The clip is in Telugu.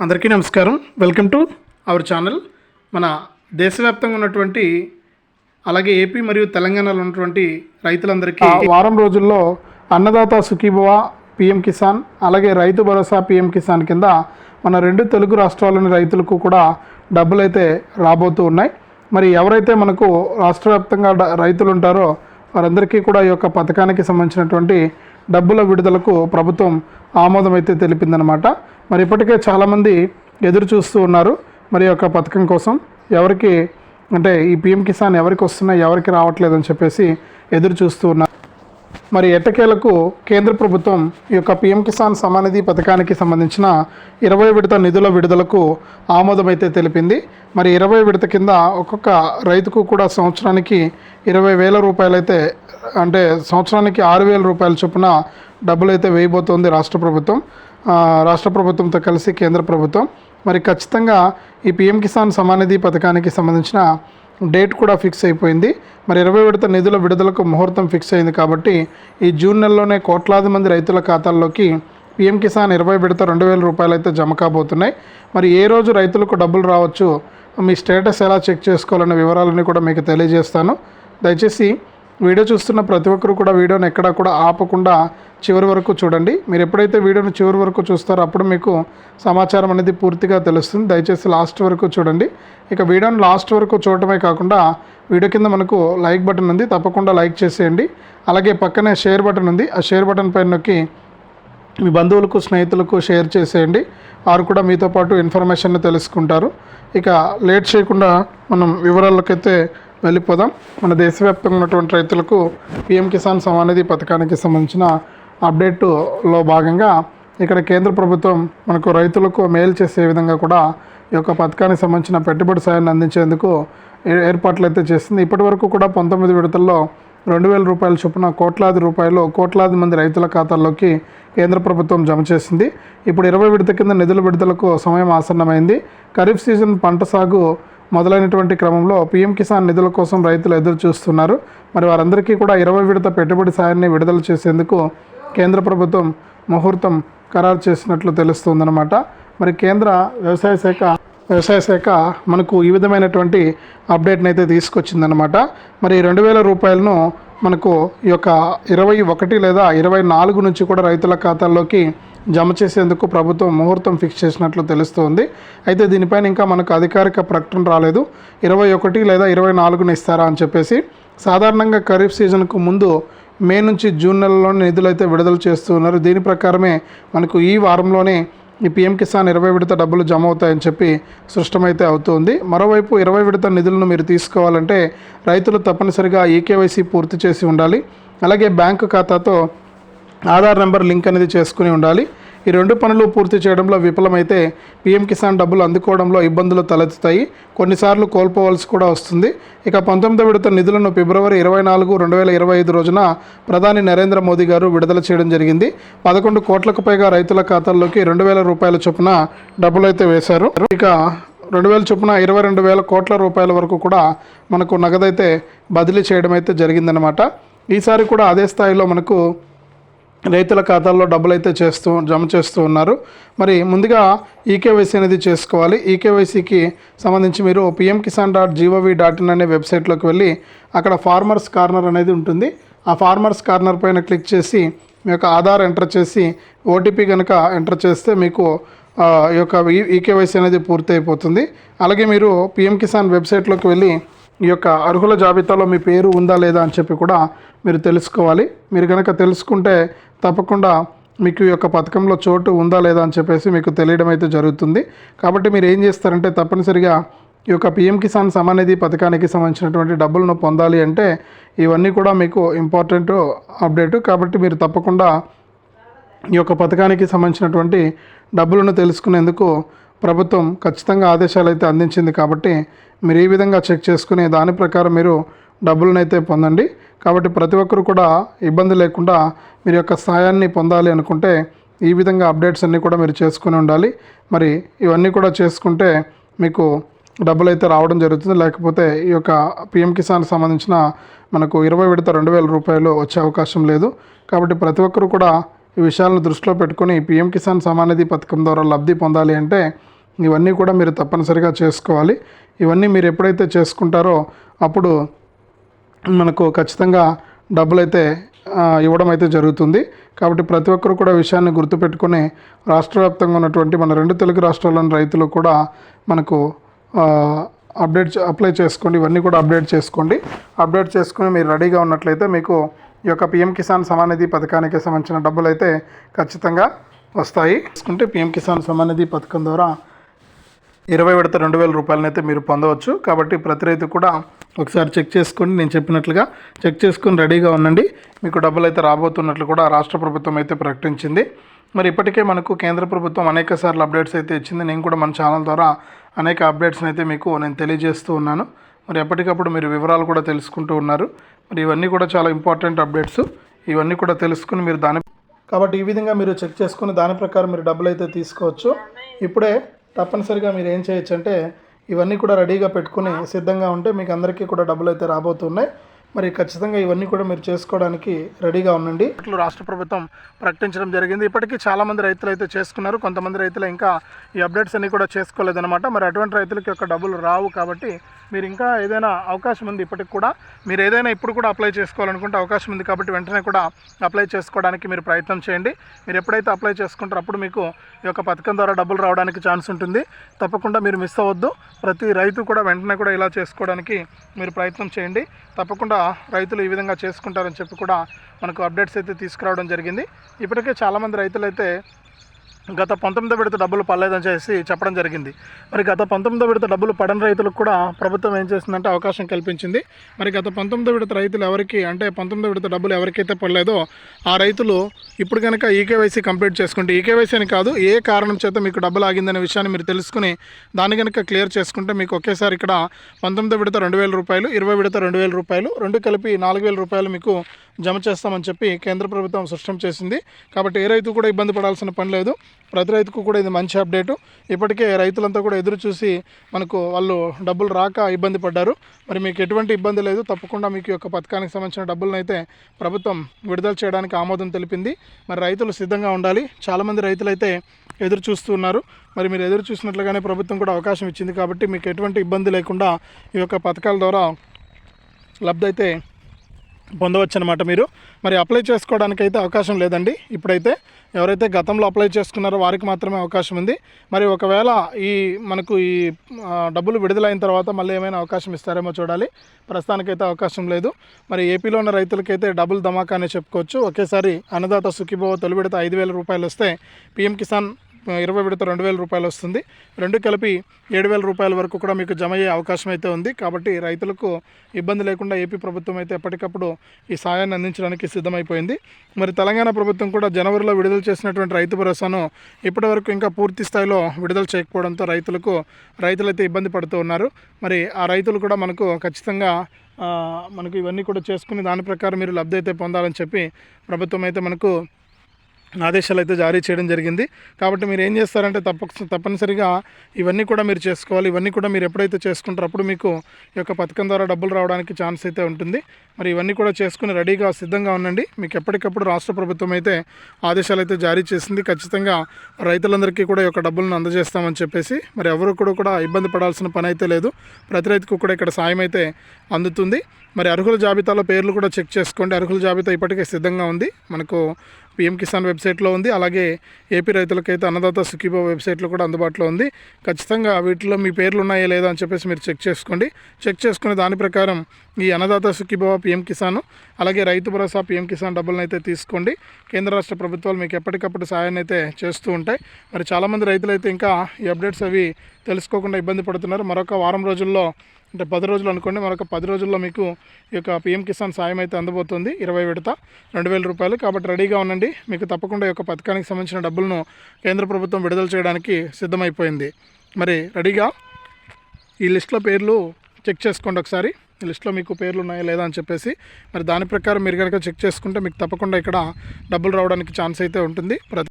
అందరికీ నమస్కారం. వెల్కమ్ టు అవర్ ఛానల్ మన దేశవ్యాప్తంగా ఉన్నటువంటి అలాగే ఏపీ మరియు తెలంగాణలో ఉన్నటువంటి రైతులందరికీ వారం రోజుల్లో అన్నదాత సుఖీభవ పిఎం కిసాన్ అలాగే రైతు భరోసా పిఎం కిసాన్ కింద మన రెండు తెలుగు రాష్ట్రాల్లోని రైతులకు కూడా డబ్బులు అయితే రాబోతూ ఉన్నాయి. మరి ఎవరైతే మనకు రాష్ట్ర వ్యాప్తంగా డ- రైతులు ఉంటారో వారందరికీ కూడా ఈ యొక్క పథకానికి సంబంధించినటువంటి డబ్బుల విడుదలకు ప్రభుత్వం ఆమోదం అయితే తెలిపిందనమాట మరి ఇప్పటికే చాలామంది ఎదురు చూస్తూ ఉన్నారు. మరి యొక్క పథకం కోసం ఎవరికి అంటే ఈ పిఎం కిసాన్ ఎవరికి వస్తున్నాయి ఎవరికి రావట్లేదు అని చెప్పేసి ఎదురు చూస్తూ ఉన్నారు. మరి ఎట్టకేలకు కేంద్ర ప్రభుత్వం ఈ యొక్క పిఎం కిసాన్ సమానిధి పథకానికి సంబంధించిన ఇరవై విడత నిధుల విడుదలకు ఆమోదమైతే తెలిపింది. మరి ఇరవై విడత కింద ఒక్కొక్క రైతుకు కూడా సంవత్సరానికి ఇరవై వేల రూపాయలైతే అంటే సంవత్సరానికి ఆరు వేల రూపాయల చొప్పున డబ్బులు అయితే వేయబోతోంది రాష్ట్ర ప్రభుత్వం. రాష్ట్ర ప్రభుత్వంతో కలిసి కేంద్ర ప్రభుత్వం. మరి ఖచ్చితంగా ఈ పిఎం కిసాన్ సమానిధి పథకానికి సంబంధించిన డేట్ కూడా ఫిక్స్ అయిపోయింది. మరి ఇరవై విడత నిధుల విడుదలకు ముహూర్తం ఫిక్స్ అయింది కాబట్టి ఈ జూన్ నెలలోనే కోట్లాది మంది రైతుల ఖాతాల్లోకి పిఎం కిసాన్ ఇరవై విడత రెండు వేల రూపాయలు అయితే జమ కాబోతున్నాయి. మరి ఏ రోజు రైతులకు డబ్బులు రావచ్చు మీ స్టేటస్ ఎలా చెక్ చేసుకోవాలనే వివరాలన్నీ కూడా మీకు తెలియజేస్తాను. దయచేసి వీడియో చూస్తున్న ప్రతి ఒక్కరు కూడా వీడియోని ఎక్కడా కూడా ఆపకుండా చివరి వరకు చూడండి. మీరు ఎప్పుడైతే వీడియోని చివరి వరకు చూస్తారో అప్పుడు మీకు సమాచారం అనేది పూర్తిగా తెలుస్తుంది. దయచేసి లాస్ట్ వరకు చూడండి. ఇక వీడియోని లాస్ట్ వరకు చూడటమే కాకుండా వీడియో కింద మనకు లైక్ బటన్ ఉంది. తప్పకుండా లైక్ చేసేయండి. అలాగే పక్కనే షేర్ బటన్ ఉంది. ఆ షేర్ బటన్ పైన నొక్కి మీ బంధువులకు స్నేహితులకు షేర్ చేసేయండి. వారు కూడా మీతో పాటు ఇన్ఫర్మేషన్ తెలుసుకుంటారు. ఇక లేట్ చేయకుండా మనం వివరాలకైతే వెళ్ళిపోదాం. మన దేశవ్యాప్తంగా ఉన్నటువంటి రైతులకు పిఎం కిసాన్ సమానిధి పథకానికి సంబంధించిన అప్డేట్లో భాగంగా ఇక్కడ కేంద్ర ప్రభుత్వం మనకు రైతులకు మేలు చేసే విధంగా కూడా ఈ యొక్క పథకానికి సంబంధించిన పెట్టుబడి సాయాన్ని అందించేందుకు ఏ- ఏర్పాట్లు అయితే చేస్తుంది. ఇప్పటి వరకు కూడా పంతొమ్మిది విడతల్లో రెండు వేల రూపాయల చొప్పున కోట్లాది రూపాయలు కోట్లాది మంది రైతుల ఖాతాల్లోకి కేంద్ర ప్రభుత్వం జమ చేసింది. ఇప్పుడు ఇరవై విడత కింద నిధుల విడుదలకు సమయం ఆసన్నమైంది. ఖరీఫ్ సీజన్ పంట సాగు మొదలైనటువంటి క్రమంలో పీఎం కిసాన్ నిధుల కోసం రైతులు ఎదురు చూస్తున్నారు మరి వారందరికీ కూడా ఇరవై విడత పెట్టుబడి సాయాన్ని విడుదల చేసేందుకు కేంద్ర ప్రభుత్వం ముహూర్తం ఖరారు చేసినట్లు తెలుస్తుందన్నమాట. మరి కేంద్ర వ్యవసాయ శాఖ వ్యవసాయ శాఖ మనకు ఈ విధమైనటువంటి అప్డేట్ని అయితే తీసుకొచ్చిందనమాట మరి రెండు వేల రూపాయలను మనకు ఈ యొక్క ఇరవై ఒకటి లేదా ఇరవై నాలుగు నుంచి కూడా రైతుల ఖాతాల్లోకి జమ చేసేందుకు ప్రభుత్వం ముహూర్తం ఫిక్స్ చేసినట్లు తెలుస్తోంది. అయితే దీనిపైన ఇంకా మనకు అధికారిక ప్రకటన రాలేదు. ఇరవై ఒకటి లేదా ఇరవై నాలుగున ఇస్తారా అని చెప్పేసి సాధారణంగా ఖరీఫ్ సీజన్కు ముందు మే నుంచి జూన్ నెలలోనే నిధులు అయితే విడుదల చేస్తూ ఉన్నారు. దీని ప్రకారమే మనకు ఈ వారంలోనే ఈ పీఎం కిసాన్ ఇరవై విడత డబ్బులు జమ అవుతాయని చెప్పి స్పష్టమైతే అవుతుంది. మరోవైపు ఇరవై విడత నిధులను మీరు తీసుకోవాలంటే రైతులు తప్పనిసరిగా ఈకేవైసీ పూర్తి చేసి ఉండాలి. అలాగే బ్యాంకు ఖాతాతో ఆధార్ నెంబర్ లింక్ అనేది చేసుకుని ఉండాలి. ఈ రెండు పనులు పూర్తి చేయడంలో విఫలమైతే పీఎం కిసాన్ డబ్బులు అందుకోవడంలో ఇబ్బందులు తలెత్తుతాయి. కొన్నిసార్లు కోల్పోవలసి కూడా వస్తుంది. ఇక పంతొమ్మిది విడత నిధులను ఫిబ్రవరి ఇరవై నాలుగు రెండు వేల ఇరవై ఐదు రోజున ప్రధాని నరేంద్ర మోదీ గారు విడుదల చేయడం జరిగింది. పదకొండు కోట్లకు పైగా రైతుల ఖాతాల్లోకి రెండు వేల రూపాయల చొప్పున డబ్బులు అయితే వేశారు. ఇక రెండు వేల చొప్పున ఇరవై రెండు వేల కోట్ల రూపాయల వరకు కూడా మనకు నగదైతే బదిలీ చేయడం అయితే జరిగిందనమాట ఈసారి కూడా అదే స్థాయిలో మనకు రైతుల ఖాతాల్లో డబ్బులు అయితే చేస్తూ జమ చేస్తూ ఉన్నారు. మరి ముందుగా ఈకేవైసీ అనేది చేసుకోవాలి. ఈకేవైసీకి సంబంధించి మీరు PM Kisan dot gov dot in అనే వెబ్సైట్లోకి వెళ్ళి అక్కడ ఫార్మర్స్ కార్నర్ అనేది ఉంటుంది. ఆ ఫార్మర్స్ కార్నర్ పైన క్లిక్ చేసి మీ యొక్క ఆధార్ ఎంటర్ చేసి ఓటీపీ కనుక ఎంటర్ చేస్తే మీకు ఈ యొక్క ఈకేవైసీ అనేది పూర్తి అయిపోతుంది అలాగే మీరు పిఎం కిసాన్ వెబ్సైట్లోకి వెళ్ళి ఈ యొక్క అర్హుల జాబితాలో మీ పేరు ఉందా లేదా అని చెప్పి కూడా మీరు తెలుసుకోవాలి. మీరు కనుక తెలుసుకుంటే తప్పకుండా మీకు ఈ యొక్క పథకంలో చోటు ఉందా లేదా అని చెప్పేసి మీకు తెలియడం అయితే జరుగుతుంది. కాబట్టి మీరు ఏం చేస్తారంటే తప్పనిసరిగా ఈ యొక్క పిఎం కిసాన్ సమానిధి పథకానికి సంబంధించినటువంటి డబ్బులను పొందాలి అంటే ఇవన్నీ కూడా మీకు ఇంపార్టెంట్ అప్డేట్. కాబట్టి మీరు తప్పకుండా ఈ యొక్క పథకానికి సంబంధించినటువంటి డబ్బులను తెలుసుకునేందుకు ప్రభుత్వం ఖచ్చితంగా ఆదేశాలు అయితే అందించింది. కాబట్టి మీరు ఈ విధంగా చెక్ చేసుకుని దాని ప్రకారం మీరు డబ్బులను అయితే పొందండి. కాబట్టి ప్రతి ఒక్కరు కూడా ఇబ్బంది లేకుండా మీరు యొక్క సాయాన్ని పొందాలి అనుకుంటే ఈ విధంగా అప్డేట్స్ అన్నీ కూడా మీరు చేసుకుని ఉండాలి. మరి ఇవన్నీ కూడా చేసుకుంటే మీకు డబ్బులు అయితే రావడం జరుగుతుంది. లేకపోతే ఈ యొక్క పిఎం కిసాన్ సంబంధించిన మనకు ఇరవై విడత రెండు వేల రూపాయలు వచ్చే అవకాశం లేదు. కాబట్టి ప్రతి ఒక్కరు కూడా ఈ విషయాలను దృష్టిలో పెట్టుకొని పిఎం కిసాన్ సమానిధి పథకం ద్వారా లబ్ధి పొందాలి అంటే ఇవన్నీ కూడా మీరు తప్పనిసరిగా చేసుకోవాలి. ఇవన్నీ మీరు ఎప్పుడైతే చేసుకుంటారో అప్పుడు మనకు ఖచ్చితంగా డబ్బులు అయితే ఇవ్వడం అయితే జరుగుతుంది. కాబట్టి ప్రతి ఒక్కరు కూడా విషయాన్ని గుర్తుపెట్టుకుని రాష్ట్ర వ్యాప్తంగా ఉన్నటువంటి మన రెండు తెలుగు రాష్ట్రాల్లోని రైతులు కూడా మనకు అప్డేట్ అప్లై చేసుకోండి. ఇవన్నీ కూడా అప్డేట్ చేసుకోండి. అప్డేట్ చేసుకుని మీరు రెడీగా ఉన్నట్లయితే మీకు ఈ యొక్క పిఎం కిసాన్ సమానిధి పథకానికి సంబంధించిన డబ్బులు అయితే ఖచ్చితంగా వస్తాయి. తీసుకుంటే పిఎం కిసాన్ సమానిధి పథకం ద్వారా ఇరవై విడత రెండు వేల రూపాయలనైతే మీరు పొందవచ్చు. కాబట్టి ప్రతి రైతు కూడా ఒకసారి చెక్ చేసుకొని నేను చెప్పినట్లుగా చెక్ చేసుకుని రెడీగా ఉండండి. మీకు డబ్బులు అయితే రాబోతున్నట్లు కూడా రాష్ట్ర ప్రభుత్వం అయితే ప్రకటించింది. మరి ఇప్పటికే మనకు కేంద్ర ప్రభుత్వం అనేక సార్లు అప్డేట్స్ అయితే ఇచ్చింది. నేను కూడా మన ఛానల్ ద్వారా అనేక అప్డేట్స్ని అయితే మీకు నేను తెలియజేస్తూ ఉన్నాను. మరి ఎప్పటికప్పుడు మీరు వివరాలు కూడా తెలుసుకుంటూ ఉన్నారు. మరి ఇవన్నీ కూడా చాలా ఇంపార్టెంట్ అప్డేట్స్. ఇవన్నీ కూడా తెలుసుకుని మీరు దాని కాబట్టి ఈ విధంగా మీరు చెక్ చేసుకుని దాని ప్రకారం మీరు డబ్బులు అయితే తీసుకోవచ్చు. ఇప్పుడే తప్పనిసరిగా మీరు ఏం చేయొచ్చు అంటే ఇవన్నీ కూడా రెడీగా పెట్టుకుని సిద్ధంగా ఉంటే మీకు అందరికీ కూడా డబ్బులు అయితే రాబోతున్నాయి. మరి ఖచ్చితంగా ఇవన్నీ కూడా మీరు చేసుకోవడానికి రెడీగా ఉండండి. రాష్ట్ర ప్రభుత్వం ప్రకటించడం జరిగింది. ఇప్పటికీ చాలామంది రైతులు అయితే చేసుకున్నారు. కొంతమంది రైతులు ఇంకా ఈ అప్డేట్స్ అన్ని కూడా చేసుకోలేదన్నమాట. మరి అటువంటి రైతులకి యొక్క డబ్బులు రావు కాబట్టి మీరు ఇంకా ఏదైనా అవకాశం ఉంది ఇప్పటికి కూడా. మీరు ఏదైనా ఇప్పుడు కూడా అప్లై చేసుకోవాలనుకుంటే అవకాశం ఉంది కాబట్టి వెంటనే కూడా అప్లై చేసుకోవడానికి మీరు ప్రయత్నం చేయండి. మీరు ఎప్పుడైతే అప్లై చేసుకుంటారో అప్పుడు మీకు ఈ యొక్క పథకం ద్వారా డబ్బులు రావడానికి ఛాన్స్ ఉంటుంది. తప్పకుండా మీరు మిస్ అవ్వద్దు. ప్రతి రైతు కూడా వెంటనే కూడా ఇలా చేసుకోవడానికి మీరు ప్రయత్నం చేయండి. తప్పకుండా రైతులు ఈ విధంగా చేసుకుంటారని చెప్పి కూడా మనకు అప్డేట్స్ అయితే తీసుకురావడం జరిగింది. ఇప్పటికే చాలామంది రైతులు అయితే గత పంతొమ్మిదో విడత డబ్బులు పడలేదని చేసి చెప్పడం జరిగింది. మరి గత పంతొమ్మిదో విడత డబ్బులు పడని రైతులకు కూడా ప్రభుత్వం ఏం చేసిందంటే అవకాశం కల్పించింది. మరి గత పంతొమ్మిదో విడత రైతులు ఎవరికి అంటే పంతొమ్మిదో విడత డబ్బులు ఎవరికైతే పడలేదో ఆ రైతులు ఇప్పుడు కనుక ఈకేవైసీ కంప్లీట్ చేసుకుంటే ఈకేవైసీ అని కాదు ఏ కారణం చేత మీకు డబ్బులు ఆగిందనే విషయాన్ని మీరు తెలుసుకుని దాన్ని కనుక క్లియర్ చేసుకుంటే మీకు ఒకేసారి ఇక్కడ పంతొమ్మిదో విడత రెండు వేల రూపాయలు ఇరవై విడత రెండు వేల రూపాయలు రెండు కలిపి నాలుగు వేల రూపాయలు మీకు జమ చేస్తామని చెప్పి కేంద్ర ప్రభుత్వం స్పష్టం చేసింది. కాబట్టి ఏ రైతు కూడా ఇబ్బంది పడాల్సిన పని లేదు. ప్రతి రైతుకు కూడా ఇది మంచి అప్డేటు. ఇప్పటికే రైతులంతా కూడా ఎదురు చూసి మనకు వాళ్ళు డబ్బులు రాక ఇబ్బంది పడ్డారు. మరి మీకు ఎటువంటి ఇబ్బంది లేదు. తప్పకుండా మీకు యొక్క పథకానికి సంబంధించిన డబ్బులను అయితే ప్రభుత్వం విడుదల చేయడానికి ఆమోదం తెలిపింది. మరి రైతులు సిద్ధంగా ఉండాలి. చాలామంది రైతులు అయితే ఎదురు చూస్తున్నారు మరి మీరు ఎదురు చూసినట్లుగానే ప్రభుత్వం కూడా అవకాశం ఇచ్చింది కాబట్టి మీకు ఎటువంటి ఇబ్బంది లేకుండా ఈ యొక్క పథకాల ద్వారా లబ్ధి అయితే పొందవచ్చు అనమాట మీరు. మరి అప్లై చేసుకోవడానికి అయితే అవకాశం లేదండి. ఇప్పుడైతే ఎవరైతే గతంలో అప్లై చేసుకున్నారో వారికి మాత్రమే అవకాశం ఉంది. మరి ఒకవేళ ఈ మనకు ఈ డబ్బులు విడుదలైన తర్వాత మళ్ళీ ఏమైనా అవకాశం ఇస్తారేమో చూడాలి. ప్రస్తుతానికైతే అవకాశం లేదు. మరి ఏపీలో ఉన్న రైతులకైతే డబుల్ ధమాకా అనే చెప్పుకోవచ్చు. ఒకేసారి అన్నదాత సుఖీభవ తొలి విడత ఐదు వేల రూపాయలు వస్తే పీఎం కిసాన్ ఇరవై విడత రెండు వేల రూపాయలు వస్తుంది. రెండు కలిపి ఏడు వేల రూపాయల వరకు కూడా మీకు జమ అయ్యే అవకాశం అయితే ఉంది. కాబట్టి రైతులకు ఇబ్బంది లేకుండా ఏపీ ప్రభుత్వం అయితే ఎప్పటికప్పుడు ఈ సాయాన్ని అందించడానికి సిద్ధమైపోయింది. మరి తెలంగాణ ప్రభుత్వం కూడా జనవరిలో విడుదల చేసినటువంటి రైతు భరోసాను ఇప్పటి వరకు ఇంకా పూర్తి స్థాయిలో విడుదల చేయకపోవడంతో రైతులకు రైతులైతే ఇబ్బంది పడుతూ ఉన్నారు. మరి ఆ రైతులు కూడా మనకు ఖచ్చితంగా మనకు ఇవన్నీ కూడా చేసుకుని దాని ప్రకారం మీరు లబ్ధి అయితే పొందాలని చెప్పి ప్రభుత్వం అయితే మనకు ఆదేశాలు అయితే జారీ చేయడం జరిగింది. కాబట్టి మీరు ఏం చేస్తారంటే తప్పక తప్పనిసరిగా ఇవన్నీ కూడా మీరు చేసుకోవాలి. ఇవన్నీ కూడా మీరు ఎప్పుడైతే చేసుకుంటారో అప్పుడు మీకు ఈ యొక్క పథకం ద్వారా డబ్బులు రావడానికి ఛాన్స్ అయితే ఉంటుంది. మరి ఇవన్నీ కూడా చేసుకుని రెడీగా సిద్ధంగా ఉండండి. మీకు ఎప్పటికప్పుడు రాష్ట్ర ప్రభుత్వం అయితే ఆదేశాలు అయితే జారీ చేసింది. ఖచ్చితంగా రైతులందరికీ కూడా ఈ యొక్క డబ్బులను అందజేస్తామని చెప్పేసి మరి ఎవరు కూడా కూడా ఇబ్బంది పడాల్సిన పని అయితే లేదు. ప్రతి రైతుకు కూడా ఇక్కడ సాయం అయితే అందుతుంది. మరి అర్హుల జాబితాలో పేర్లు కూడా చెక్ చేసుకోండి. అర్హుల జాబితా ఇప్పటికే సిద్ధంగా ఉంది. మనకు పిఎం కిసాన్ వెబ్సైట్లో ఉంది. అలాగే ఏపీ రైతులకైతే అన్నదాత సుఖీభో వెబ్సైట్లో కూడా అందుబాటులో ఉంది. ఖచ్చితంగా వీటిలో మీ పేర్లు ఉన్నాయా లేదా అని చెప్పేసి మీరు చెక్ చేసుకోండి. చెక్ చేసుకుని దాని ప్రకారం ఈ అన్నదాత సుఖీభవ పిఎం కిసాన్ అలాగే రైతు భరోసా పిఎం కిసాన్ డబ్బులను అయితే తీసుకోండి. కేంద్ర రాష్ట్ర ప్రభుత్వాలు మీకు ఎప్పటికప్పుడు సాయాన్ని అయితే చేస్తూ ఉంటాయి. మరి చాలామంది రైతులు అయితే ఇంకా ఈ అప్డేట్స్ అవి తెలుసుకోకుండా ఇబ్బంది పడుతున్నారు. మరొక వారం రోజుల్లో అంటే పది రోజులు అనుకోండి మరొక పది రోజుల్లో మీకు ఈ యొక్క పిఎం కిసాన్ సాయం అయితే అందబోతుంది ఇరవై విడత రెండు వేల రూపాయలు. కాబట్టి రెడీగా ఉండండి. మీకు తప్పకుండా ఈ యొక్క పథకానికి సంబంధించిన డబ్బులను కేంద్ర ప్రభుత్వం విడుదల చేయడానికి సిద్ధమైపోయింది. మరి రెడీగా? ఈ లిస్ట్లో పేర్లు చెక్ చేసుకోండి ఒకసారి. ఈ లిస్ట్లో మీకు పేర్లు ఉన్నాయా లేదా అని చెప్పేసి. మరి దాని ప్రకారం మీరు కనుక చెక్ చేసుకుంటే మీకు తప్పకుండా ఇక్కడ డబ్బులు రావడానికి ఛాన్స్ అయితే ఉంటుంది. ప్రతి